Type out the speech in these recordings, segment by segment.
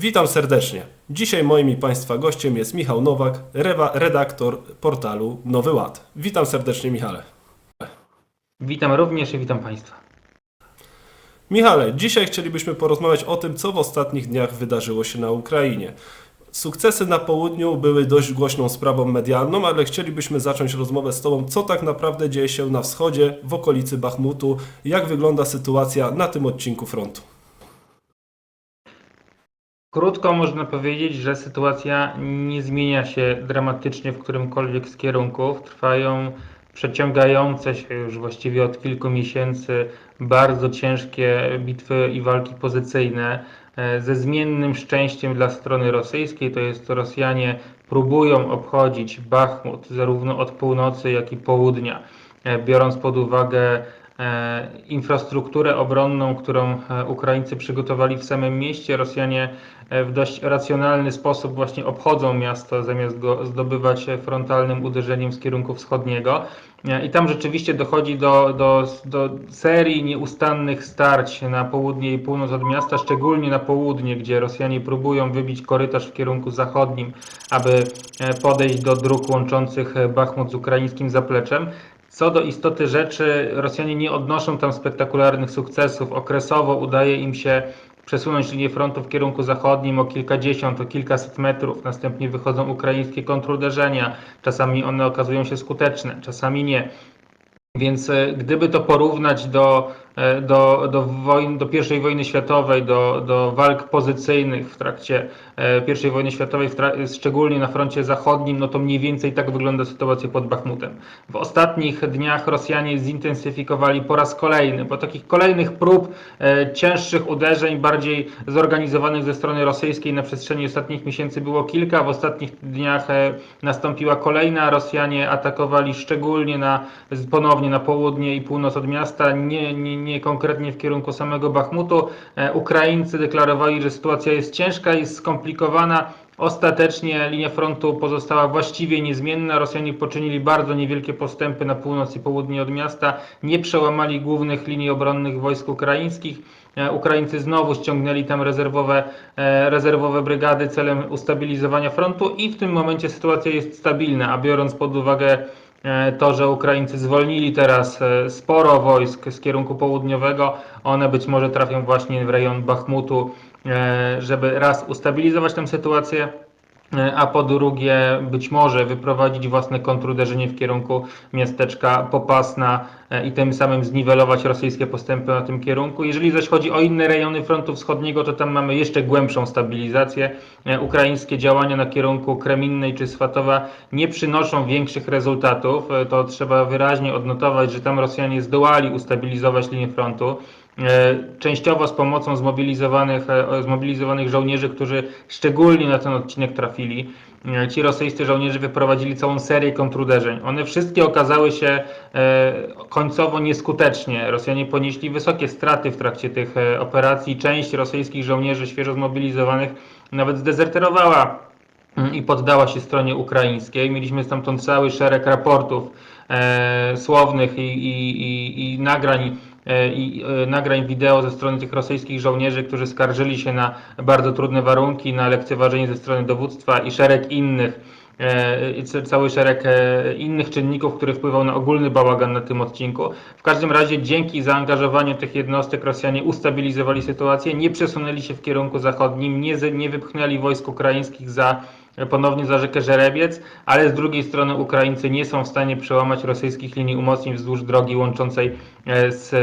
Witam serdecznie. Dzisiaj moim i Państwa gościem jest Michał Nowak, redaktor portalu Nowy Ład. Witam serdecznie, Michale. Witam również i witam Państwa. Michale, dzisiaj chcielibyśmy porozmawiać o tym, co w ostatnich dniach wydarzyło się na Ukrainie. Sukcesy na południu były dość głośną sprawą medialną, ale chcielibyśmy zacząć rozmowę z Tobą, co tak naprawdę dzieje się na wschodzie, w okolicy Bachmutu, jak wygląda sytuacja na tym odcinku frontu. Krótko można powiedzieć, że sytuacja nie zmienia się dramatycznie w którymkolwiek z kierunków. Trwają przeciągające się już właściwie od kilku miesięcy bardzo ciężkie bitwy i walki pozycyjne e, ze zmiennym szczęściem dla strony rosyjskiej. To jest Rosjanie próbują obchodzić Bachmut zarówno od północy, jak i południa, e, biorąc pod uwagę infrastrukturę obronną, którą e, Ukraińcy przygotowali w samym mieście. Rosjanie e, w dość racjonalny sposób właśnie obchodzą miasto, zamiast go zdobywać e, frontalnym uderzeniem z kierunku wschodniego. E, I tam rzeczywiście dochodzi do, do, do serii nieustannych starć na południe i północ od miasta, szczególnie na południe, gdzie Rosjanie próbują wybić korytarz w kierunku zachodnim, aby e, podejść do dróg łączących e, Bachmut z ukraińskim zapleczem. Co do istoty rzeczy, Rosjanie nie odnoszą tam spektakularnych sukcesów. Okresowo udaje im się przesunąć linię frontu w kierunku zachodnim o kilkadziesiąt, o kilkaset metrów. Następnie wychodzą ukraińskie kontruderzenia. Czasami one okazują się skuteczne, czasami nie. Więc e, gdyby to porównać do, do, do, wojen, do I wojny światowej, do, do walk pozycyjnych w trakcie e, I wojny światowej, szczególnie na froncie zachodnim, no to mniej więcej tak wygląda sytuacja pod Bachmutem. W ostatnich dniach Rosjanie zintensyfikowali po raz kolejny, bo takich kolejnych prób e, cięższych uderzeń, bardziej zorganizowanych ze strony rosyjskiej na przestrzeni ostatnich miesięcy było kilka. W ostatnich dniach e, nastąpiła kolejna. Rosjanie atakowali szczególnie na, ponownie na południe i północ od miasta, nie, nie, nie konkretnie w kierunku samego Bachmutu. E, Ukraińcy deklarowali, że sytuacja jest ciężka i skomplikowana. Ostatecznie linia frontu pozostała właściwie niezmienna. Rosjanie poczynili bardzo niewielkie postępy na północ i południe od miasta. Nie przełamali głównych linii obronnych wojsk ukraińskich. E, Ukraińcy znowu ściągnęli tam rezerwowe, e, rezerwowe brygady celem ustabilizowania frontu i w tym momencie sytuacja jest stabilna, a biorąc pod uwagę to, że Ukraińcy zwolnili teraz e, sporo wojsk z kierunku południowego, one być może trafią właśnie w rejon Bachmutu, e, żeby raz ustabilizować tę sytuację, e, a po drugie być może wyprowadzić własne kontruderzenie w kierunku miasteczka Popasna e, i tym samym zniwelować rosyjskie postępy na tym kierunku. Jeżeli zaś chodzi o inne rejony frontu wschodniego, to tam mamy jeszcze głębszą stabilizację. E, Ukraińskie działania na kierunku Kreminnej czy Swatowa nie przynoszą większych rezultatów. E, To trzeba wyraźnie odnotować, że tam Rosjanie zdołali ustabilizować linię frontu. E, Częściowo z pomocą zmobilizowanych, e, zmobilizowanych żołnierzy, którzy szczególnie na ten odcinek trafili. E, Ci rosyjscy żołnierze wyprowadzili całą serię kontruderzeń. One wszystkie okazały się końcowo nieskutecznie. Rosjanie ponieśli wysokie straty w trakcie tych operacji. Część rosyjskich żołnierzy świeżo zmobilizowanych nawet zdezerterowała mm, i poddała się stronie ukraińskiej. Mieliśmy stamtąd cały szereg raportów e, słownych i, i, i, i nagrań i e, nagrań wideo ze strony tych rosyjskich żołnierzy, którzy skarżyli się na bardzo trudne warunki, na lekceważenie ze strony dowództwa i szereg innych, e, cały szereg e, innych czynników, który wpływał na ogólny bałagan na tym odcinku. W każdym razie dzięki zaangażowaniu tych jednostek Rosjanie ustabilizowali sytuację, nie przesunęli się w kierunku zachodnim, nie, nie wypchnęli wojsk ukraińskich za ponownie za rzekę Żerebiec, ale z drugiej strony Ukraińcy nie są w stanie przełamać rosyjskich linii umocnień wzdłuż drogi łączącej e, z,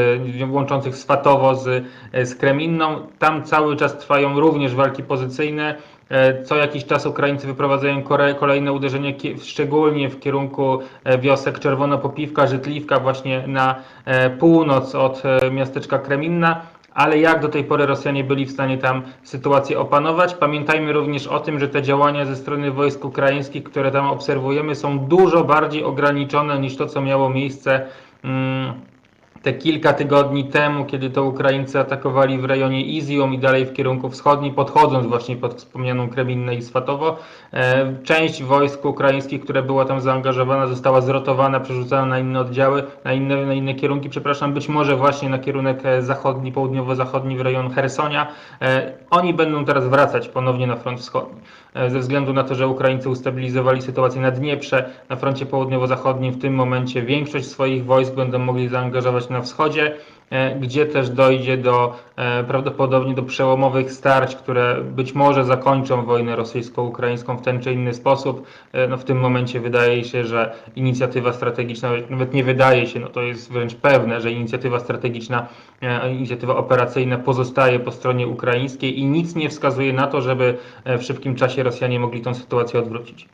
łączących Swatowo z, e, z Kreminną. Tam cały czas trwają również walki pozycyjne. E, Co jakiś czas Ukraińcy wyprowadzają kolejne uderzenia, szczególnie w kierunku wiosek Czerwonopopiwka, Żytliwka, właśnie na północ od miasteczka Kreminna ale jak do tej pory Rosjanie byli w stanie tam sytuację opanować. Pamiętajmy również o tym, że te działania ze strony wojsk ukraińskich, które tam obserwujemy, są dużo bardziej ograniczone niż to, co miało miejsce. mm, te kilka tygodni temu, kiedy to Ukraińcy atakowali w rejonie Izium i dalej w kierunku wschodnim, podchodząc właśnie pod wspomnianą Kreminę i Swatowo, e, część wojsk ukraińskich, które była tam zaangażowana, została zrotowana, przerzucona na inne oddziały, na inne, na inne kierunki, przepraszam, być może właśnie na kierunek e, zachodni, południowo-zachodni w rejon Hersonia. E, Oni będą teraz wracać ponownie na front wschodni, ze względu na to, że Ukraińcy ustabilizowali sytuację na Dnieprze, na froncie południowo-zachodnim w tym momencie większość swoich wojsk będą mogli zaangażować na wschodzie, e, gdzie też dojdzie do e, prawdopodobnie do przełomowych starć, które być może zakończą wojnę rosyjsko-ukraińską w ten czy inny sposób. E, No w tym momencie wydaje się, że inicjatywa strategiczna, nawet nie wydaje się, no to jest wręcz pewne, że inicjatywa strategiczna, inicjatywa operacyjna pozostaje po stronie ukraińskiej i nic nie wskazuje na to, żeby w szybkim czasie Rosjanie mogli tę sytuację odwrócić.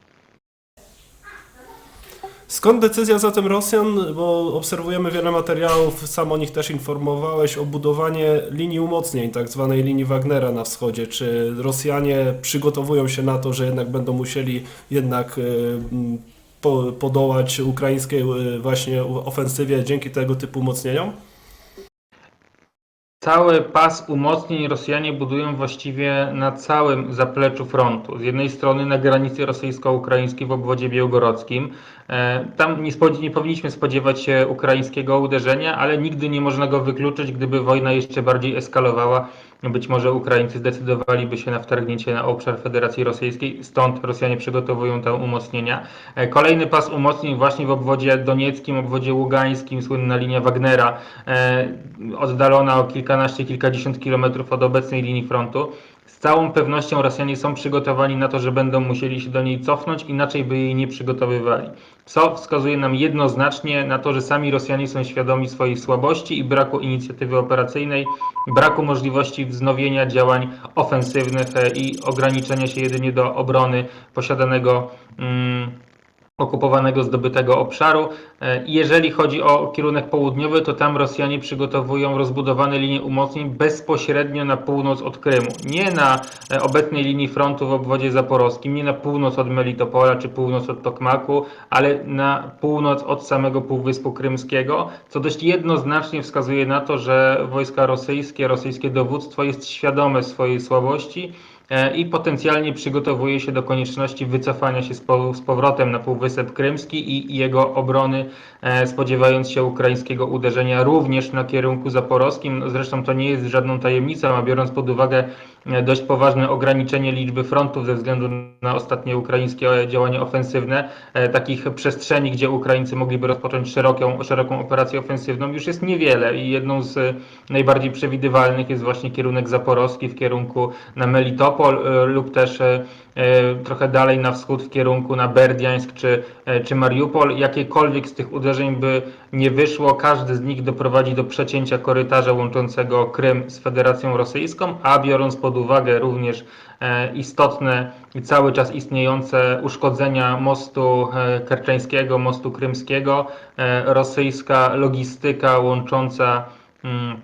Skąd decyzja zatem Rosjan, bo obserwujemy wiele materiałów, sam o nich też informowałeś, o budowanie linii umocnień, tak zwanej linii Wagnera na wschodzie. Czy Rosjanie przygotowują się na to, że jednak będą musieli jednak y, podołać ukraińskiej y, właśnie ofensywie dzięki tego typu umocnieniom? Cały pas umocnień Rosjanie budują właściwie na całym zapleczu frontu. Z jednej strony na granicy rosyjsko-ukraińskiej w obwodzie białgorodzkim. E, Tam nie, nie powinniśmy spodziewać się ukraińskiego uderzenia, ale nigdy nie można go wykluczyć, gdyby wojna jeszcze bardziej eskalowała. Być może Ukraińcy zdecydowaliby się na wtargnięcie na obszar Federacji Rosyjskiej, stąd Rosjanie przygotowują te umocnienia. E, Kolejny pas umocnień właśnie w obwodzie donieckim, obwodzie ługańskim, słynna linia Wagnera, e, oddalona o kilkanaście, kilkadziesiąt kilometrów od obecnej linii frontu. Z całą pewnością Rosjanie są przygotowani na to, że będą musieli się do niej cofnąć, inaczej by jej nie przygotowywali. Co wskazuje nam jednoznacznie na to, że sami Rosjanie są świadomi swojej słabości i braku inicjatywy operacyjnej, braku możliwości wznowienia działań ofensywnych e, i ograniczenia się jedynie do obrony posiadanego. Mm, okupowanego, zdobytego obszaru. E, Jeżeli chodzi o kierunek południowy, to tam Rosjanie przygotowują rozbudowane linie umocnień bezpośrednio na północ od Krymu. Nie na e, obecnej linii frontu w obwodzie zaporowskim, nie na północ od Melitopola czy północ od Tokmaku, ale na północ od samego Półwyspu Krymskiego, co dość jednoznacznie wskazuje na to, że wojska rosyjskie, rosyjskie dowództwo jest świadome swojej słabości i potencjalnie przygotowuje się do konieczności wycofania się z, po, z powrotem na Półwysep Krymski i, jego obrony, e, spodziewając się ukraińskiego uderzenia również na kierunku zaporowskim. Zresztą to nie jest żadną tajemnicą, a biorąc pod uwagę e, dość poważne ograniczenie liczby frontów ze względu na ostatnie ukraińskie działania ofensywne, e, takich przestrzeni, gdzie Ukraińcy mogliby rozpocząć szeroką, szeroką operację ofensywną, już jest niewiele i jedną z e, najbardziej przewidywalnych jest właśnie kierunek zaporowski w kierunku na Melitopol e, lub też trochę dalej na wschód w kierunku na Berdiańsk czy, e, czy Mariupol. Jakiekolwiek z tych uderzeń by nie wyszło, każdy z nich doprowadzi do przecięcia korytarza łączącego Krym z Federacją Rosyjską, a biorąc pod uwagę również e, istotne i cały czas istniejące uszkodzenia mostu e, kerczeńskiego, mostu krymskiego, e, rosyjska logistyka łącząca mm,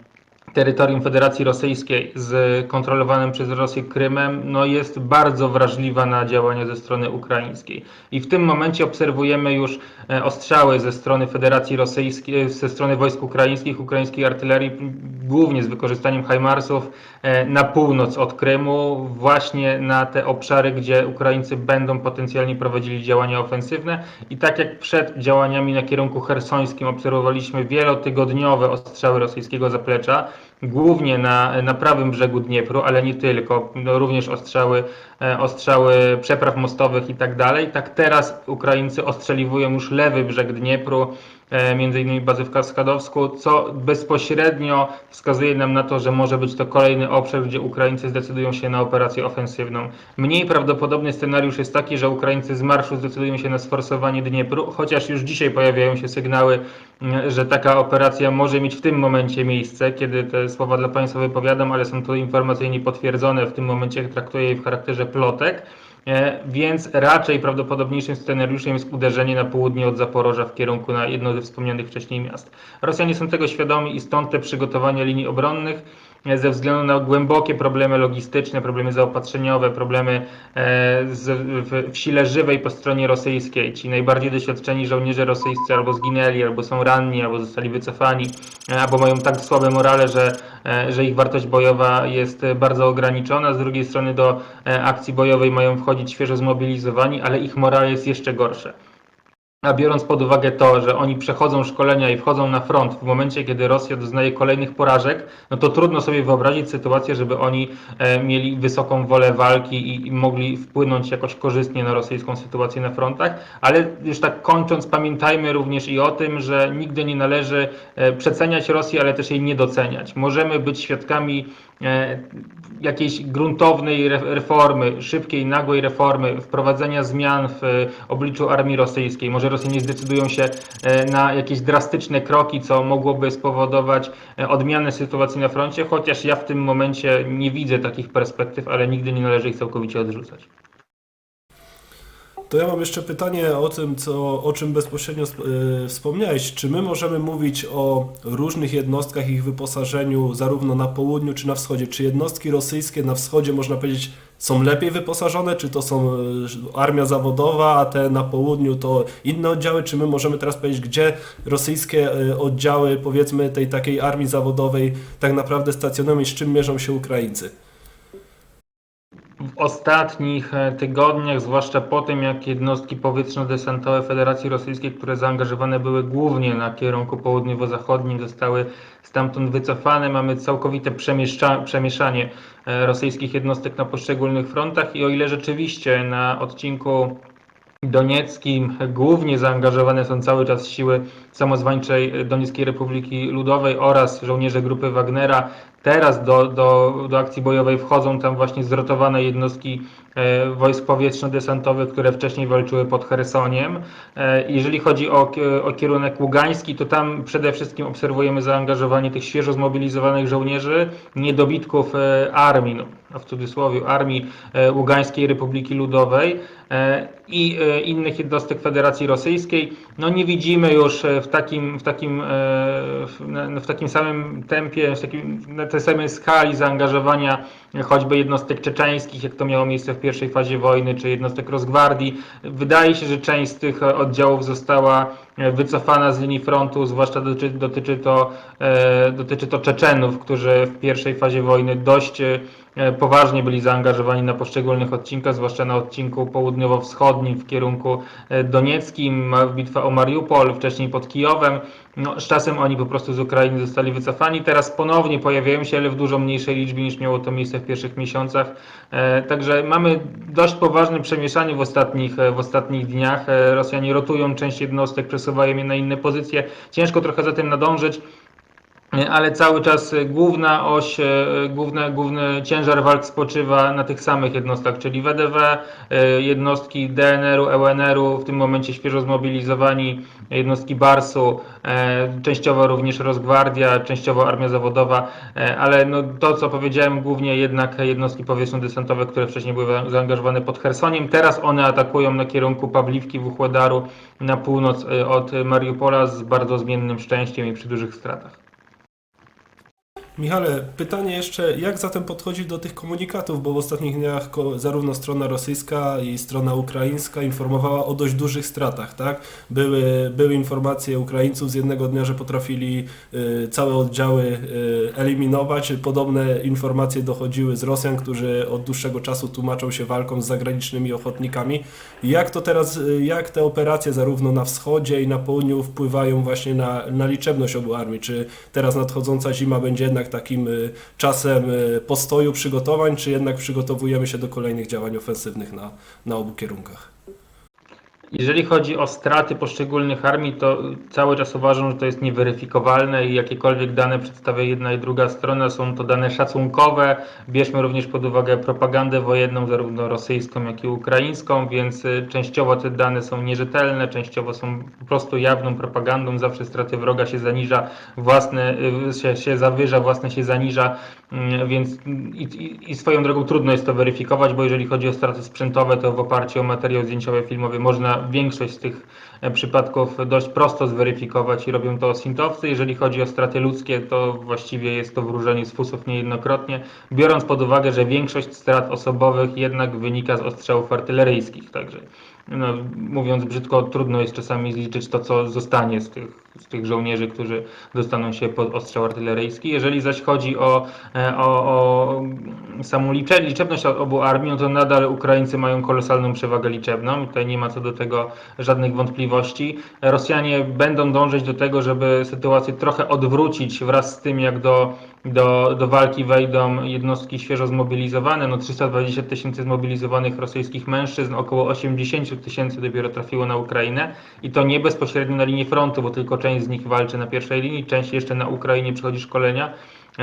terytorium Federacji Rosyjskiej z kontrolowanym przez Rosję Krymem no jest bardzo wrażliwa na działania ze strony ukraińskiej. I w tym momencie obserwujemy już e, ostrzały ze strony Federacji Rosyjskiej, ze strony wojsk ukraińskich, ukraińskiej artylerii, głównie z wykorzystaniem HIMARSów e, na północ od Krymu, właśnie na te obszary, gdzie Ukraińcy będą potencjalnie prowadzili działania ofensywne. I tak jak przed działaniami na kierunku hersońskim obserwowaliśmy wielotygodniowe ostrzały rosyjskiego zaplecza, głównie na, na prawym brzegu Dniepru, ale nie tylko, no, również ostrzały, e, ostrzały przepraw mostowych i tak dalej. Tak teraz Ukraińcy ostrzeliwują już lewy brzeg Dniepru, e, między innymi bazę w Kaskadowsku, co bezpośrednio wskazuje nam na to, że może być to kolejny obszar, gdzie Ukraińcy zdecydują się na operację ofensywną. Mniej prawdopodobny scenariusz jest taki, że Ukraińcy z marszu zdecydują się na sforsowanie Dniepru, chociaż już dzisiaj pojawiają się sygnały, że taka operacja może mieć w tym momencie miejsce, kiedy te słowa dla Państwa wypowiadam, ale są to informacyjnie potwierdzone, w tym momencie traktuję je w charakterze plotek. E, Więc raczej prawdopodobniejszym scenariuszem jest uderzenie na południe od Zaporoża w kierunku na jedno ze wspomnianych wcześniej miast. Rosjanie są tego świadomi i stąd te przygotowania linii obronnych. Ze względu na głębokie problemy logistyczne, problemy zaopatrzeniowe, problemy e, w, sile żywej po stronie rosyjskiej. Ci najbardziej doświadczeni żołnierze rosyjscy albo zginęli, albo są ranni, albo zostali wycofani, e, albo mają tak słabe morale, że, e, że ich wartość bojowa jest bardzo ograniczona. Z drugiej strony do akcji bojowej mają wchodzić świeżo zmobilizowani, ale ich morale jest jeszcze gorsze. A biorąc pod uwagę to, że oni przechodzą szkolenia i wchodzą na front w momencie, kiedy Rosja doznaje kolejnych porażek, no to trudno sobie wyobrazić sytuację, żeby oni e, mieli wysoką wolę walki i, mogli wpłynąć jakoś korzystnie na rosyjską sytuację na frontach. Ale już tak kończąc, pamiętajmy również i o tym, że nigdy nie należy e, przeceniać Rosji, ale też jej nie doceniać. Możemy być świadkami jakiejś gruntownej re- reformy, szybkiej, nagłej reformy, wprowadzenia zmian w e, obliczu armii rosyjskiej. Może Rosjanie zdecydują się e, na jakieś drastyczne kroki, co mogłoby spowodować e, odmianę sytuacji na froncie, chociaż ja w tym momencie nie widzę takich perspektyw, ale nigdy nie należy ich całkowicie odrzucać. To ja mam jeszcze pytanie o tym, co, o czym bezpośrednio sp- y, wspomniałeś. Czy my możemy mówić o różnych jednostkach, ich wyposażeniu zarówno na południu, czy na wschodzie? Czy jednostki rosyjskie na wschodzie, można powiedzieć, są lepiej wyposażone, czy to są y, armia zawodowa, a te na południu to inne oddziały? Czy my możemy teraz powiedzieć, gdzie rosyjskie y, oddziały, powiedzmy, tej takiej armii zawodowej tak naprawdę stacjonują i z czym mierzą się Ukraińcy? W ostatnich e, tygodniach, zwłaszcza po tym, jak jednostki powietrzno-desantowe Federacji Rosyjskiej, które zaangażowane były głównie na kierunku południowo-zachodnim, zostały stamtąd wycofane, mamy całkowite przemieszanie e, rosyjskich jednostek na poszczególnych frontach i o ile rzeczywiście na odcinku Donieckim głównie zaangażowane są cały czas siły samozwańczej Donieckiej Republiki Ludowej oraz żołnierze grupy Wagnera. Teraz do, do, do akcji bojowej wchodzą tam właśnie zrotowane jednostki e, wojsk powietrzno-desantowych, które wcześniej walczyły pod Chersoniem. E, jeżeli chodzi o, o kierunek ługański, to tam przede wszystkim obserwujemy zaangażowanie tych świeżo zmobilizowanych żołnierzy, niedobitków e, armii, no, w cudzysłowie armii e, Ługańskiej Republiki Ludowej e, i e, innych jednostek Federacji Rosyjskiej. No nie widzimy już e, w takim, w takim, e, w, takim samym tempie, w takim, na tej samej skali zaangażowania choćby jednostek czeczeńskich, jak to miało miejsce w pierwszej fazie wojny, czy jednostek Rosgwardii. Wydaje się, że część z tych e, oddziałów została e, wycofana z linii frontu, zwłaszcza dotyczy, dotyczy, to, e, dotyczy to Czeczenów, którzy w pierwszej fazie wojny dość poważnie byli zaangażowani na poszczególnych odcinkach, zwłaszcza na odcinku południowo-wschodnim w kierunku donieckim, bitwa o Mariupol, wcześniej pod Kijowem. No, z czasem oni po prostu z Ukrainy zostali wycofani. Teraz ponownie pojawiają się, ale w dużo mniejszej liczbie niż miało to miejsce w pierwszych miesiącach. E, Także mamy dość poważne przemieszanie w ostatnich, e, w ostatnich dniach. E, Rosjanie rotują część jednostek, przesuwają je na inne pozycje. Ciężko trochę za tym nadążyć. Ale cały czas e, główna oś, e, główny, główny ciężar walk spoczywa na tych samych jednostkach, czyli WDW, e, jednostki DNR-u, EUNR-u, w tym momencie świeżo zmobilizowani jednostki BARS-u, e, częściowo również Rosgwardia, częściowo Armia Zawodowa, e, ale no to co powiedziałem, głównie jednak jednostki powietrzno-desantowe, które wcześniej były za- zaangażowane pod Chersoniem, teraz one atakują na kierunku Pawliwki, Wuchłedaru na północ od Mariupola z bardzo zmiennym szczęściem i przy dużych stratach. Michale, pytanie jeszcze, jak zatem podchodzić do tych komunikatów, bo w ostatnich dniach zarówno strona rosyjska i strona ukraińska informowała o dość dużych stratach, tak? Były, były informacje Ukraińców z jednego dnia, że potrafili y, całe oddziały y, eliminować. Podobne informacje dochodziły z Rosjan, którzy od dłuższego czasu tłumaczą się walką z zagranicznymi ochotnikami. Jak to teraz, y, jak te operacje zarówno na wschodzie i na południu wpływają właśnie na, na liczebność obu armii? Czy teraz nadchodząca zima będzie jednak takim y, czasem y, postoju przygotowań, czy jednak przygotowujemy się do kolejnych działań ofensywnych na, na obu kierunkach? Jeżeli chodzi o straty poszczególnych armii, to cały czas uważam, że to jest nieweryfikowalne i jakiekolwiek dane przedstawia jedna i druga strona, są to dane szacunkowe. Bierzmy również pod uwagę propagandę wojenną, zarówno rosyjską, jak i ukraińską, więc y, częściowo te dane są nierzetelne, częściowo są po prostu jawną propagandą. Zawsze straty wroga się zaniża, własne y, się, się zawyża, własne się zaniża, mm, więc i, i, i swoją drogą trudno jest to weryfikować, bo jeżeli chodzi o straty sprzętowe, to w oparciu o materiał zdjęciowy, filmowy można większość z tych e, przypadków dość prosto zweryfikować i robią to sintowcy. Jeżeli chodzi o straty ludzkie, to właściwie jest to wróżenie z fusów niejednokrotnie, biorąc pod uwagę, że większość strat osobowych jednak wynika z ostrzałów artyleryjskich. Także no, mówiąc brzydko, trudno jest czasami zliczyć to, co zostanie z tych, z tych żołnierzy, którzy dostaną się pod ostrzał artyleryjski. Jeżeli zaś chodzi o, e, o, o samą licze, liczebność obu armii, no to nadal Ukraińcy mają kolosalną przewagę liczebną. Tutaj nie ma co do tego żadnych wątpliwości. Rosjanie będą dążyć do tego, żeby sytuację trochę odwrócić wraz z tym, jak do, do, do walki wejdą jednostki świeżo zmobilizowane. No 320 tysięcy zmobilizowanych rosyjskich mężczyzn, około 80 tysięcy dopiero trafiło na Ukrainę i to nie bezpośrednio na linii frontu, bo tylko część z nich walczy na pierwszej linii, część jeszcze na Ukrainie przechodzi szkolenia.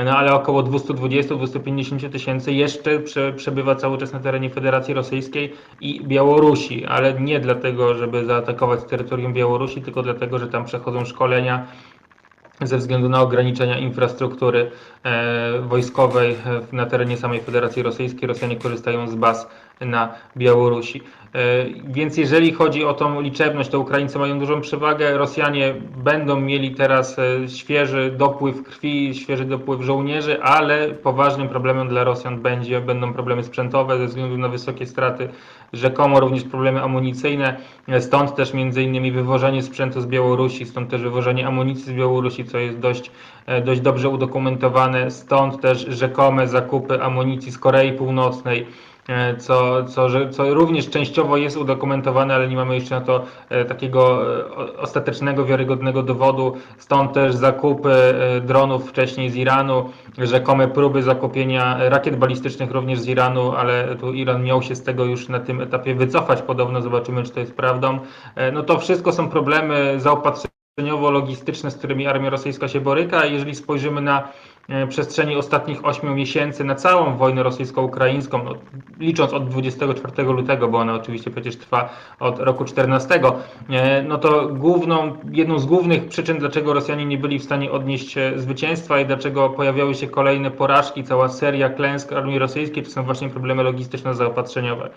No ale około 220-250 tysięcy jeszcze prze, przebywa cały czas na terenie Federacji Rosyjskiej i Białorusi, ale nie dlatego, żeby zaatakować terytorium Białorusi, tylko dlatego, że tam przechodzą szkolenia ze względu na ograniczenia infrastruktury e, wojskowej e, na terenie samej Federacji Rosyjskiej. Rosjanie korzystają z baz na Białorusi. E, Więc jeżeli chodzi o tą liczebność, to Ukraińcy mają dużą przewagę. Rosjanie będą mieli teraz e, świeży dopływ krwi, świeży dopływ żołnierzy, ale poważnym problemem dla Rosjan będzie, będą problemy sprzętowe ze względu na wysokie straty, rzekomo również problemy amunicyjne. E, Stąd też między innymi wywożenie sprzętu z Białorusi, stąd też wywożenie amunicji z Białorusi, co jest dość, dość dobrze udokumentowane. Stąd też rzekome zakupy amunicji z Korei Północnej co, co, że- co również częściowo jest udokumentowane, ale nie mamy jeszcze na to e, takiego e, ostatecznego, wiarygodnego dowodu. Stąd też zakupy e, dronów wcześniej z Iranu, rzekome próby zakupienia rakiet balistycznych również z Iranu, ale tu Iran miał się z tego już na tym etapie wycofać podobno, zobaczymy czy to jest prawdą. E, No to wszystko są problemy zaopatrzeniowo-logistyczne, z którymi armia rosyjska się boryka. Jeżeli spojrzymy na e, przestrzeni ostatnich 8 miesięcy na całą wojnę rosyjsko-ukraińską, no, licząc od 24 lutego, bo ona oczywiście przecież trwa od roku 14, e, no to główną, jedną z głównych przyczyn, dlaczego Rosjanie nie byli w stanie odnieść zwycięstwa i dlaczego pojawiały się kolejne porażki, cała seria klęsk armii rosyjskiej, to są właśnie problemy logistyczno-zaopatrzeniowe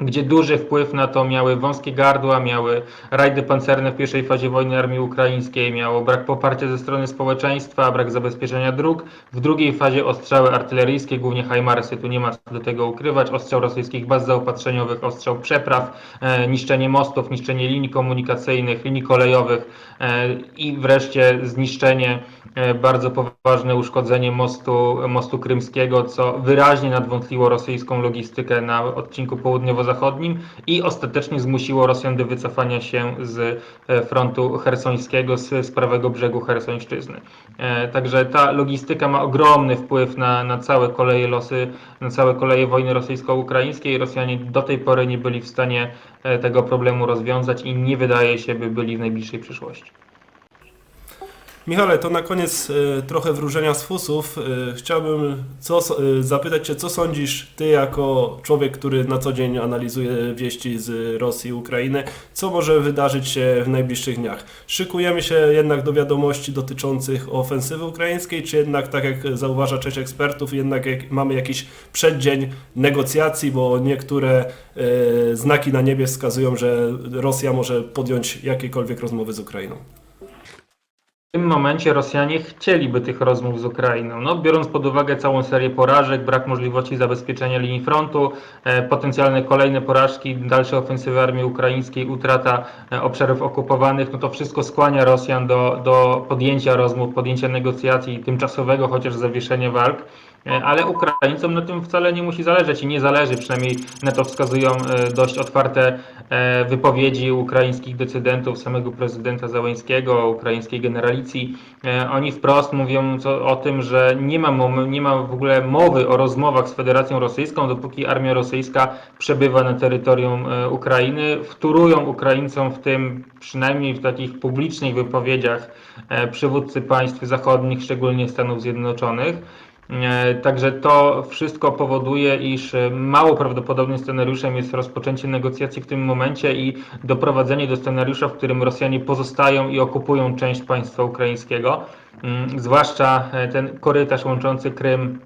gdzie duży wpływ na to miały wąskie gardła, miały rajdy pancerne w pierwszej fazie wojny armii ukraińskiej, miało brak poparcia ze strony społeczeństwa, brak zabezpieczenia dróg. W drugiej fazie ostrzały artyleryjskie, głównie HIMARSy, tu nie ma co do tego ukrywać, ostrzał rosyjskich baz zaopatrzeniowych, ostrzał przepraw, e, niszczenie mostów, niszczenie linii komunikacyjnych, linii kolejowych e, i wreszcie zniszczenie, e, bardzo poważne uszkodzenie mostu, mostu krymskiego, co wyraźnie nadwątliło rosyjską logistykę na odcinku południowo-zachodnim i ostatecznie zmusiło Rosjan do wycofania się z e, frontu hersońskiego, z, z prawego brzegu Hersońszczyzny. E, Także ta logistyka ma ogromny wpływ na, na całe koleje losy, na całe koleje wojny rosyjsko-ukraińskiej. Rosjanie do tej pory nie byli w stanie e, tego problemu rozwiązać i nie wydaje się, by byli w najbliższej przyszłości. Michale, to na koniec e, trochę wróżenia z fusów. E, chciałbym co, e, zapytać Cię, co sądzisz Ty jako człowiek, który na co dzień analizuje wieści z Rosji i Ukrainy, co może wydarzyć się w najbliższych dniach? Szykujemy się jednak do wiadomości dotyczących ofensywy ukraińskiej, czy jednak, tak jak zauważa część ekspertów, jednak mamy jakiś przeddzień negocjacji, bo niektóre znaki na niebie wskazują, że Rosja może podjąć jakiekolwiek rozmowy z Ukrainą. W tym momencie Rosjanie chcieliby tych rozmów z Ukrainą. No, biorąc pod uwagę całą serię porażek, brak możliwości zabezpieczenia linii frontu, e, potencjalne kolejne porażki, dalsze ofensywy armii ukraińskiej, utrata e, obszarów okupowanych, no to wszystko skłania Rosjan do, do podjęcia rozmów, podjęcia negocjacji, tymczasowego chociaż zawieszenia walk. E, Ale Ukraińcom na tym wcale nie musi zależeć i nie zależy, przynajmniej na to wskazują e, dość otwarte e, wypowiedzi ukraińskich decydentów, samego prezydenta Załańskiego, ukraińskiej generalicji. Oni wprost mówią o tym, że nie ma, nie ma w ogóle mowy o rozmowach z Federacją Rosyjską, dopóki armia rosyjska przebywa na terytorium Ukrainy. Wtórują Ukraińcom w tym, przynajmniej w takich publicznych wypowiedziach, przywódcy państw zachodnich, szczególnie Stanów Zjednoczonych. E, Także to wszystko powoduje, iż e, mało prawdopodobnym scenariuszem jest rozpoczęcie negocjacji w tym momencie i doprowadzenie do scenariusza, w którym Rosjanie pozostają i okupują część państwa ukraińskiego. Mm, Zwłaszcza e, ten korytarz łączący Krym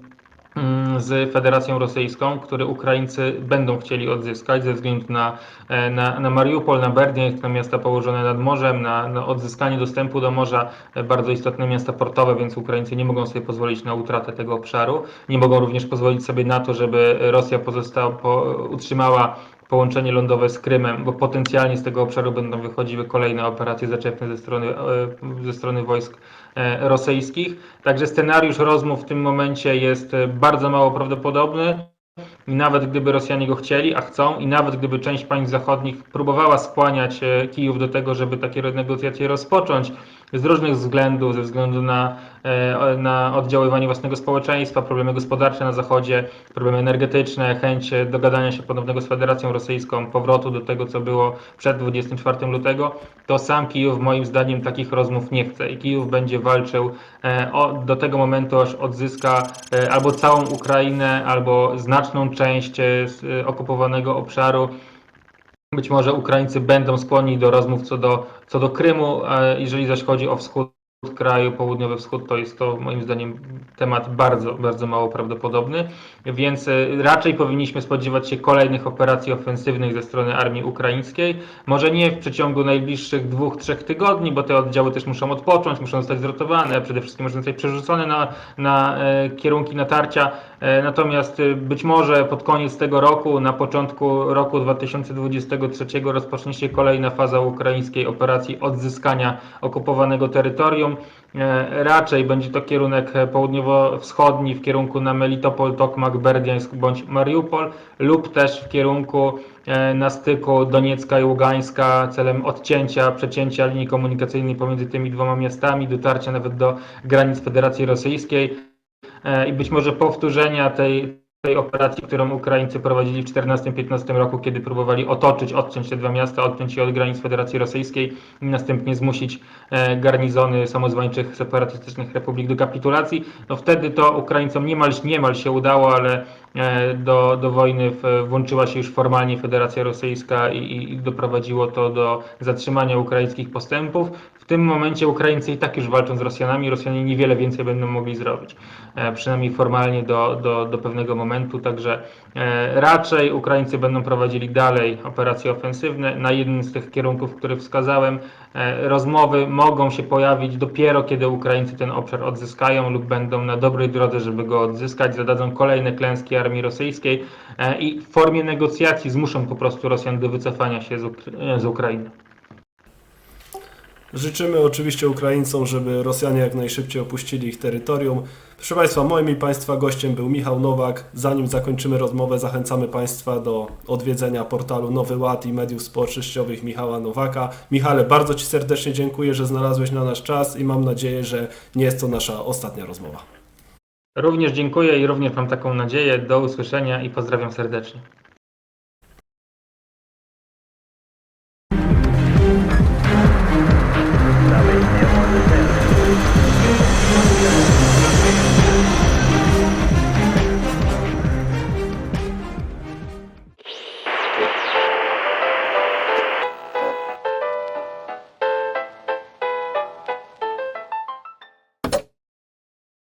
z Federacją Rosyjską, który Ukraińcy będą chcieli odzyskać ze względu na, e, na, na Mariupol, na Berdiańsk, na miasta położone nad morzem, na, na odzyskanie dostępu do morza, e, bardzo istotne miasta portowe, więc Ukraińcy nie mogą sobie pozwolić na utratę tego obszaru. Nie mogą również pozwolić sobie na to, żeby Rosja pozostała, po, utrzymała połączenie lądowe z Krymem, bo potencjalnie z tego obszaru będą wychodziły kolejne operacje zaczepne ze strony, e, ze strony wojsk e, rosyjskich. Także scenariusz rozmów w tym momencie jest e, bardzo mało prawdopodobny. I nawet gdyby Rosjanie go chcieli, a chcą, i nawet gdyby część państw zachodnich próbowała skłaniać Kijów do tego, żeby takie negocjacje rozpocząć z różnych względów, ze względu na, e, na oddziaływanie własnego społeczeństwa, problemy gospodarcze na Zachodzie, problemy energetyczne, chęć e, dogadania się ponownego z Federacją Rosyjską, powrotu do tego, co było przed 24 lutego, to sam Kijów moim zdaniem takich rozmów nie chce i Kijów będzie walczył e, do tego momentu, aż odzyska albo całą Ukrainę, albo znaczną część okupowanego obszaru. Być może Ukraińcy będą skłonni do rozmów co do, co do Krymu, a jeżeli zaś chodzi o wschód kraju, południowy wschód, to jest to moim zdaniem temat bardzo, bardzo mało prawdopodobny, więc e, raczej powinniśmy spodziewać się kolejnych operacji ofensywnych ze strony armii ukraińskiej. Może nie w przeciągu najbliższych dwóch, trzech tygodni, bo te oddziały też muszą odpocząć, muszą zostać zrotowane, a przede wszystkim muszą zostać przerzucone na, na e, kierunki natarcia. E, natomiast być może pod koniec tego roku, na początku roku 2023 rozpocznie się kolejna faza ukraińskiej operacji odzyskania okupowanego terytorium. E, Raczej będzie to kierunek południowo-wschodni w kierunku na Melitopol, Tokmak, Berdiańsk bądź Mariupol lub też w kierunku e, na styku Doniecka i Ługańska celem odcięcia, przecięcia linii komunikacyjnej pomiędzy tymi dwoma miastami, dotarcia nawet do granic Federacji Rosyjskiej. E, i być może powtórzenia tej, tej operacji, którą Ukraińcy prowadzili w 2014-2015 roku, kiedy próbowali otoczyć, odciąć te dwa miasta, odciąć je od granic Federacji Rosyjskiej i następnie zmusić e, garnizony samozwańczych separatystycznych republik do kapitulacji. No wtedy to Ukraińcom niemal, niemal się udało, ale e, do, do wojny włączyła się już formalnie Federacja Rosyjska i, i doprowadziło to do zatrzymania ukraińskich postępów. Tym momencie Ukraińcy i tak już walczą z Rosjanami, Rosjanie niewiele więcej będą mogli zrobić, e, przynajmniej formalnie do, do, do pewnego momentu, także e, raczej Ukraińcy będą prowadzili dalej operacje ofensywne na jednym z tych kierunków, które wskazałem. E, Rozmowy mogą się pojawić dopiero kiedy Ukraińcy ten obszar odzyskają lub będą na dobrej drodze, żeby go odzyskać, zadadzą kolejne klęski armii rosyjskiej i w formie negocjacji zmuszą po prostu Rosjan do wycofania się z, z Ukrainy. Życzymy oczywiście Ukraińcom, żeby Rosjanie jak najszybciej opuścili ich terytorium. Proszę Państwa, moim i Państwa gościem był Michał Nowak. Zanim zakończymy rozmowę, zachęcamy Państwa do odwiedzenia portalu Nowy Ład i mediów społecznościowych Michała Nowaka. Michale, bardzo Ci serdecznie dziękuję, że znalazłeś na nasz czas i mam nadzieję, że nie jest to nasza ostatnia rozmowa. Również dziękuję i również mam taką nadzieję. Do usłyszenia i pozdrawiam serdecznie.